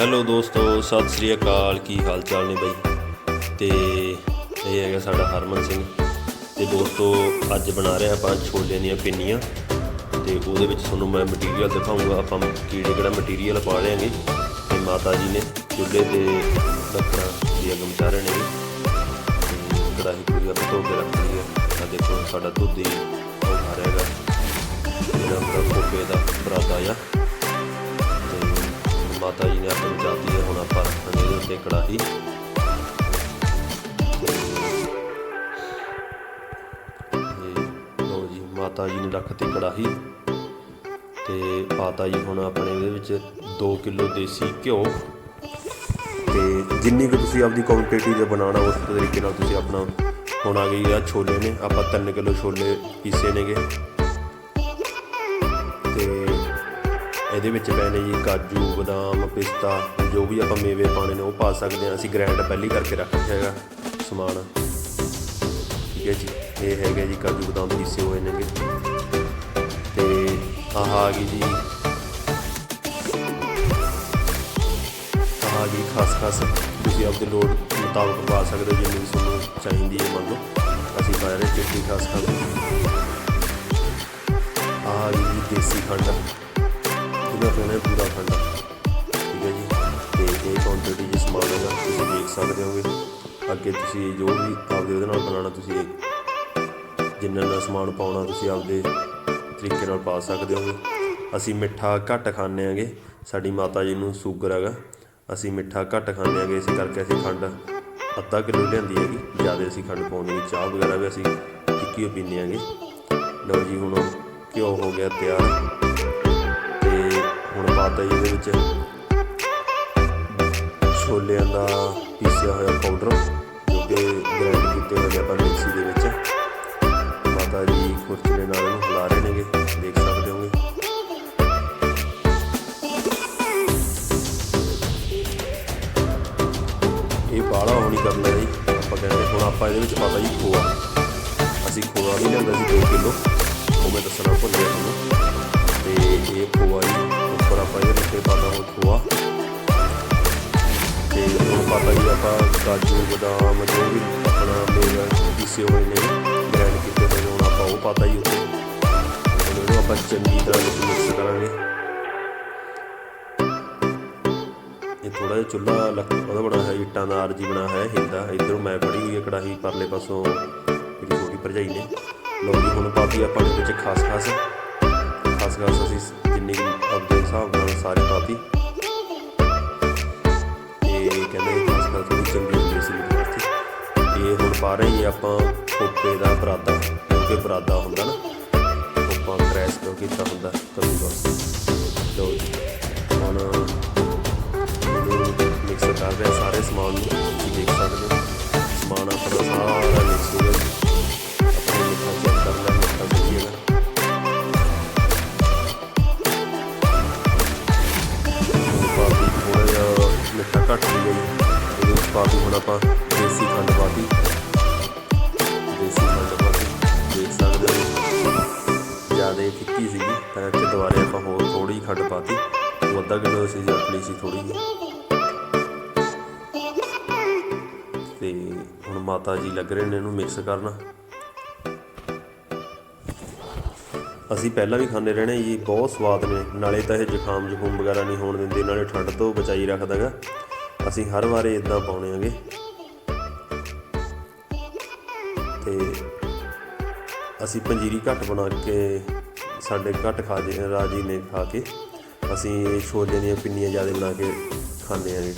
Hello ਦੋਸਤੋ, ਸਤਿ ਸ੍ਰੀ ਅਕਾਲ। ਕੀ ਹਾਲ ਚਾਲ ਨੇ ਬਾਈ? ਤੇ ਇਹ ਹੈਗਾ ਸਾਡਾ ਹਰਮਨ ਸਿੰਘ। ਤੇ ਦੋਸਤੋ, ਅੱਜ ਬਣਾ ਰਹੇ ਆਪਾਂ ਛੋਲਿਆਂ ਦੀਆਂ ਪਿੰਨੀਆਂ। ਤੇ ਉਹਦੇ ਵਿੱਚ ਤੁਹਾਨੂੰ ਮੈਂ ਮਟੀਰੀਅਲ ਦਿਖਾਉਂਗਾ ਆਪਾਂ ਕਿਹੜੇ ਕਿਹੜਾ ਮਟੀਰੀਅਲ ਪਾ ਰਹੇਗੇ ਤੇ ਮਾਤਾ ਜੀ ਨੇ ਚੁੱਲ੍ਹੇ ਤੇ ਲੱਕੜਾਂ ਦੀ ਅਗਮ ਚਾਹ ਰਹੇ ਨੇ ਤੇ ਕੜਾਹੀ ਪੂਰੀ ਆਪਾਂ ਧੋ ਕੇ ਰੱਖ ਲਈ ਹੈ। ਆ ਦੇਖੋ, ਸਾਡਾ ਦੁੱਧ ਹੀ ਉਹ ਰਿਹਾ ਹੈਗਾ। ਜਿਹੜਾ ਆਪਣਾ ਕੋਪੇ ਦਾ ਬਰਾਦਾ ਆ। ਮਾਤਾ ਜੀ ਨੇ ਆਪਣੀ ਚਾਹਤੀ ਹੈ ਹੁਣ ਆਪਾਂ ਰੱਖਾਂਗੇ ਇਹਦੇ ਉੱਤੇ ਕੜਾਹੀ ਤੇ ਲਓ ਜੀ ਮਾਤਾ ਜੀ ਨੇ ਰੱਖਤੀ ਕੜਾਹੀ ਤੇ ਮਾਤਾ ਜੀ ਹੁਣ ਆਪਣੇ ਇਹਦੇ ਵਿੱਚ 2 ਕਿਲੋ ਦੇਸੀ ਘਿਓ। ਤੇ ਜਿੰਨੀ ਕੁ ਤੁਸੀਂ ਆਪਦੀ ਕੁਆਂਟੀਟੀ ਦੇ ਬਣਾਉਣਾ, ਉਸ ਤਰੀਕੇ ਨਾਲ ਤੁਸੀਂ ਆਪਣਾ ਹੁਣ ਆ ਗਈ ਆ ਛੋਲੇ ਨੇ। ਆਪਾਂ 3 ਕਿਲੋ ਛੋਲੇ ਪੀਸੇ ਨੇਗੇ। ਤੇ ਇਹਦੇ ਵਿੱਚ ਪੈਣੇ ਜੀ ਕਾਜੂ, ਬਦਾਮ, ਪਿਸਤਾ, ਜੋ ਵੀ ਆਪਾਂ ਮੇਵੇ ਪਾਣੇ ਨੇ ਉਹ ਪਾ ਸਕਦੇ ਹਾਂ। ਅਸੀਂ ਗ੍ਰੈਂਡ ਪਹਿਲੀ ਕਰਕੇ ਰੱਖ ਰੱਖਿਆ ਹੈਗਾ ਸਮਾਨ। ਠੀਕ ਹੈ ਜੀ। ਇਹ ਹੈਗਾ ਜੀ ਕਾਜੂ, ਬਦਾਮ, ਪੀਸੇ ਹੋਏ ਨੇਗੇ। ਤੇ ਆਹ ਆ ਗਈ ਜੀ। ਆਹ ਜੀ ਖਾਸ ਖਾਸ। ਤੁਸੀਂ ਆਪਦੇ ਲੋੜ ਮੁਤਾਬਕ ਪਾ ਸਕਦੇ ਹੋ ਜਿੰਨੀ ਵੀ ਤੁਹਾਨੂੰ ਚਾਹੀਦੀ ਹੈ ਮੰਨ ਲਓ। ਅਸੀਂ ਪਾ ਰਹੇ ਚਿੱਟੀ ਖਾਸ ਖਾਸ। ਆਹ ਆ ਜੀ ਦੇਸੀ ਖੰਡ। ਇਹਦਾ ਪੈਣਾ ਪੂਰਾ ਖੰਡ ਠੀਕ ਹੈ ਜੀ? ਤੇ ਇਹ ਕੁਆਂਟੀਟੀ ਜਿਸ ਸਮਾਨ ਹੈਗਾ ਤੁਸੀਂ ਦੇਖ ਸਕਦੇ ਹੋਗੇ, ਅੱਗੇ ਤੁਸੀਂ ਜੋ ਵੀ ਆਪਦੇ ਉਹਦੇ ਨਾਲ ਬਣਾਉਣਾ ਤੁਸੀਂ ਜਿੰਨਾ ਨਾ ਸਮਾਨ ਪਾਉਣਾ ਤੁਸੀਂ ਆਪਦੇ ਤਰੀਕੇ ਨਾਲ ਪਾ ਸਕਦੇ ਹੋਗੇ। ਅਸੀਂ ਮਿੱਠਾ ਘੱਟ ਖਾਂਦੇ ਆਂਗੇ ਸਾਡੀ ਮਾਤਾ ਜੀ ਨੂੰ ਸ਼ੂਗਰ ਹੈਗਾ। ਅਸੀਂ ਮਿੱਠਾ ਘੱਟ ਖਾਂਦੇ ਆਂਗੇ ਇਸ ਕਰਕੇ ਅਸੀਂ ਖੰਡ ਅੱਧਾ ਕਿਲੋ ਲਿਆਂਦੀ ਹੈਗੀ। ਜ਼ਿਆਦਾ ਅਸੀਂ ਖੰਡ ਪਾਉਂਦੇ ਨਹੀਂ, ਚਾਹ ਵਗੈਰਾ ਵੀ ਅਸੀਂ ਫਿੱਕੀ ਪੀਂਦੇ ਆਂਗੇ ਲਓ ਜੀ, ਹੁਣ ਘਿਓ ਹੋ ਗਿਆ ਤਿਆਰ। ਹੁਣ ਪਾਤਾ ਜੀ ਇਹਦੇ ਵਿੱਚ ਛੋਲਿਆਂ ਦਾ ਪੀਸਿਆ ਹੋਇਆ ਪਾਊਡਰ ਜੋ ਕਿ ਗ੍ਰਾਈਂਡ ਕੀਤੇ ਹੋਏ ਆਪਾਂ ਮਿਕਸੀ ਦੇ ਵਿੱਚ। ਮਾਤਾ ਜੀ ਖੁਰਚਲੇ ਨਾਲ ਇਹਨੂੰ ਹਿਲਾ ਰਹੇ ਨੇਗੇ, ਦੇਖ ਸਕਦੇ ਹੋਗੇ। ਇਹ ਬਾਲਾ ਹੋਣੀ ਕਰਨਾ ਜੀ, ਆਪਾਂ ਕਹਿੰਦੇ ਹੁਣ ਆਪਾਂ ਇਹਦੇ ਵਿੱਚ ਪਾਤਾ ਜੀ ਖੋਆ। ਅਸੀਂ ਖੋਆ ਵੀ ਲਿਆਂਦਾ ਸੀ 2 ਕਿਲੋ, ਉਹ ਮੈਂ ਦੱਸਣਾ ਭੁੱਲ ਗਿਆ ਤੁਹਾਨੂੰ। ਤੇ ਇਹ ਖੋਆ ਜੀ ਉੱਪਰ ਆਪਾਂ ਇਹਦੇ ਉੱਤੇ ਪਾਤਾ ਉਹ ਖੋਆ। ਤੇ ਹੁਣ ਪਾਤਾ ਜੀ ਆਪਾਂ ਕਾਜੂ ਬਦਾਮ ਜੋ ਵੀ ਆਪਣਾ ਮੇਵਾ ਪੀਸੇ ਹੋਏ ਨੇ ਗ੍ਰਾਈਂਡ ਕੀਤੇ ਹੋਏ ਹੁਣ ਆਪਾਂ ਉਹ ਪਾਤਾ ਜੀ ਉੱਤੇ ਹੁਣ ਇਹਨੂੰ ਆਪਾਂ ਚੰਗੀ ਤਰ੍ਹਾਂ ਮਿਕਸ ਕਰਾਂਗੇ। ਇਹ ਥੋੜਾ ਜਿਹਾ ਚੁੱਲ੍ਹਾ ਲੱਕ, ਉਹਦਾ ਬਣਾ ਹੈ, ਇੱਟਾਂ ਦਾ ਆਰਜੀ ਬਣਾ ਹੈ, ਹਿੱਲਦਾ ਇਧਰੋਂ ਮੈਂ ਫੜੀ ਹੋਈ ਹੈ ਕੜਾਹੀ, ਪਰਲੇ ਪਾਸੋਂ ਮੇਰੀ ਛੋਟੀ ਭਰਜਾਈ ਨੇ। ਲਓ ਜੀ, ਹੁਣ ਪਾਤੀ ਆਪਾਂ ਦੇ ਵਿੱਚ ਖਾਸ ਖਾਸ ਖਾਸ ਅਸੀਂ ਜਿੰਨੀ ਆਪਦੇ ਹਿਸਾਬ ਨਾਲ ਸਾਰੀ ਪਾਤੀ। ਇਹ ਕਹਿੰਦੇ ਖਾਸ ਖਾਸ ਥੋੜੀ ਚੰਗੀ ਹੁੰਦੀ ਸੀ ਮੇਰੇ ਇਹ ਹੁਣ ਪਾ ਰਹੇ ਆਪਾਂ ਕੋਪੇ ਦਾ ਬਰਾਦਾ ਕਿਉਂਕਿ ਬਰਾਦਾ ਹੁੰਦਾ ਨਾ ਕੋਪਾ ਕ੍ਰੈਸ਼ ਕਿਉਂ ਕੀਤਾ ਹੁੰਦਾ ਕਦੋਂ ਬਸ ਲਓ ਹੁਣ ਮਿਕਸ ਕਰ ਰਹੇ ਸਾਰੇ ਸਮਾਨ ਨੂੰ, ਤੁਸੀਂ ਦੇਖ ਸਕਦੇ ਹੋ। ਸਮਾਨ ਆਪਣਾ ਸਾਰਾ ਮਿਕਸ ਘੱਟ ਹੋ ਗਿਆ ਜੀ ਇਹਦੇ ਵਿੱਚ ਪਾਤੀ ਹੁਣ ਆਪਾਂ ਦੇਸੀ ਖੰਡ ਪਾਤੀ ਦੇਸੀ ਖੰਡ ਪਾਤੀ ਦੇਖ ਸਕਦੇ ਹੋ। ਜ਼ਿਆਦਾ ਫਿੱਕੀ ਸੀਗੀ, ਤਾਂ ਇੱਥੇ ਦੁਬਾਰੇ ਆਪਾਂ ਹੋਰ ਥੋੜੀ ਖੰਡ ਪਾਤੀ ਉਹ ਅੱਧਾ ਕਿਲੋ ਸੀ ਜੀ ਆਪਣੀ ਸੀ ਥੋੜੀ ਜਿਹੀ। ਤੇ ਹੁਣ ਮਾਤਾ ਜੀ ਲੱਗ ਰਹੇ ਨੇ ਇਹਨੂੰ ਮਿਕਸ ਕਰਨਾ। ਅਸੀਂ ਪਹਿਲਾਂ ਵੀ ਖਾਂਦੇ ਰਹਿਣੇ ਜੀ ਬਹੁਤ ਸਵਾਦ ਨੇ। ਨਾਲੇ ਤਾਂ ਇਹ ਜ਼ੁਕਾਮ ਜ਼ੁਕਾਮ ਵਗੈਰਾ ਨਹੀਂ ਹੋਣ ਦਿੰਦੇ, ਨਾਲੇ ਠੰਡ ਤੋਂ ਬਚਾਈ ਰੱਖਦਾਗਾ ਅਸੀਂ ਹਰ ਵਾਰੇ ਇਦਾਂ ਪਾਉਣੇ ਆਗੇ। ਤੇ ਅਸੀਂ ਪੰਜੀਰੀ ਘੱਟ ਬਣਾ ਕੇ ਸਾਡੇ ਘੱਟ ਖਾ ਜੇ, ਰਾਜੀ ਨੇ ਖਾ ਕੇ ਅਸੀਂ ਛੋਲੇ ਦੀਆਂ ਪਿੰਨੀਆਂ ਜ਼ਿਆਦਾ ਬਣਾ ਕੇ ਖਾਂਦੇ ਆਗੇ।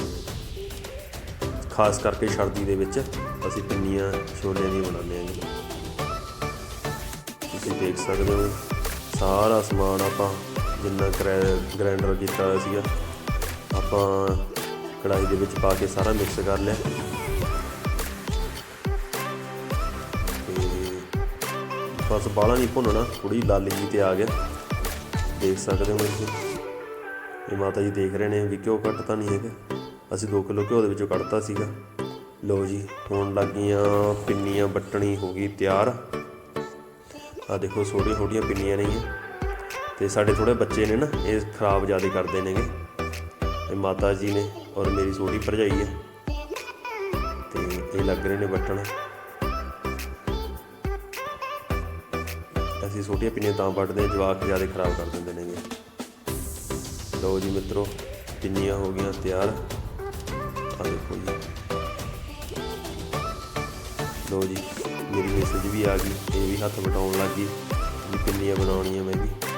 ਖਾਸ ਕਰਕੇ ਸਰਦੀ ਦੇ ਵਿੱਚ ਅਸੀਂ ਪਿੰਨੀਆਂ, ਛੋਲਿਆਂ ਦੀਆਂ ਬਣਾਉਂਦੇ ਆਗੇ। ਤੁਸੀਂ ਦੇਖ ਸਕਦੇ ਹੋ, ਸਾਰਾ ਸਮਾਨ ਆਪਾਂ ਜਿੰਨਾ ਗ੍ਰੈਂਡਰ ਕੀਤਾ ਹੋਇਆ ਸੀਗਾ, ਆਪਾਂ ਕੜਾਈ ਦੇ ਵਿੱਚ ਪਾ ਕੇ ਸਾਰਾ ਮਿਕਸ ਕਰ ਲਿਆ। ਤੇ ਬਸ ਬਾਲਾ ਨਹੀਂ ਭੁੰਨਣਾ ਥੋੜੀ ਲਾਲੀ ਜੀ ਤੇ ਆ ਗਿਆ। ਦੇਖ ਸਕਦੇ ਹੋ ਤੁਸੀਂ। ਇਹ ਮਾਤਾ ਜੀ ਦੇਖ ਰਹੇ ਨੇ ਵੀ ਘਿਓ ਘੱਟ ਤਾਂ ਨਹੀਂ ਹੈਗਾ। ਅਸੀਂ 2 ਕਿਲੋ ਘਿਓ ਦੇ ਵਿੱਚੋਂ ਕੱਢਤਾ ਸੀਗਾ। ਲਓ ਜੀ, ਹੁਣ ਲੱਗੀਆਂ ਪਿੰਨੀਆਂ ਬੱਟਣੀ ਹੋ ਗਈ ਤਿਆਰ। ਆ ਦੇਖੋ ਛੋਟੀਆਂ ਛੋਟੀਆਂ ਪਿੰਨੀਆਂ ਨੇਗੀਆਂ ਤੇ ਸਾਡੇ ਥੋੜੇ ਬੱਚੇ ਨੇ ਨਾ, ਇਹ ਖਰਾਬ ਜ਼ਿਆਦਾ ਕਰਦੇ ਨੇਗੇ। ਇਹ ਮਾਤਾ ਜੀ ਨੇ ਔਰ ਮੇਰੀ ਛੋਟੀ ਭਰਜਾਈ ਹੈ। ਤੇ ਇਹ ਲੱਗ ਰਹੇ ਨੇ ਵੱਟਣ। ਅਸੀਂ ਛੋਟੀਆਂ ਪਿੰਨੀਆਂ ਤਾਂ ਵੱਟਦੇ ਹਾਂ, ਜਵਾਕ ਜ਼ਿਆਦਾ ਖਰਾਬ ਕਰ ਦਿੰਦੇ ਨੇਗੇ। ਲਓ ਜੀ ਮਿੱਤਰੋ ਪਿੰਨੀਆਂ ਹੋ ਗਈਆਂ ਤਿਆਰ। ਆ ਦੇਖੋ ਜੀ। ਲਓ ਜੀ ਮੇਰੀ ਮੈਸੇਜ ਵੀ ਆ ਗਈ। ਇਹ ਵੀ ਹੱਥ ਵਟਾਉਣ ਲੱਗ ਗਈ। ਵੀ ਪਿੰਨੀਆਂ ਬਣਾਉਣੀਆਂ ਮੈਂ ਵੀ।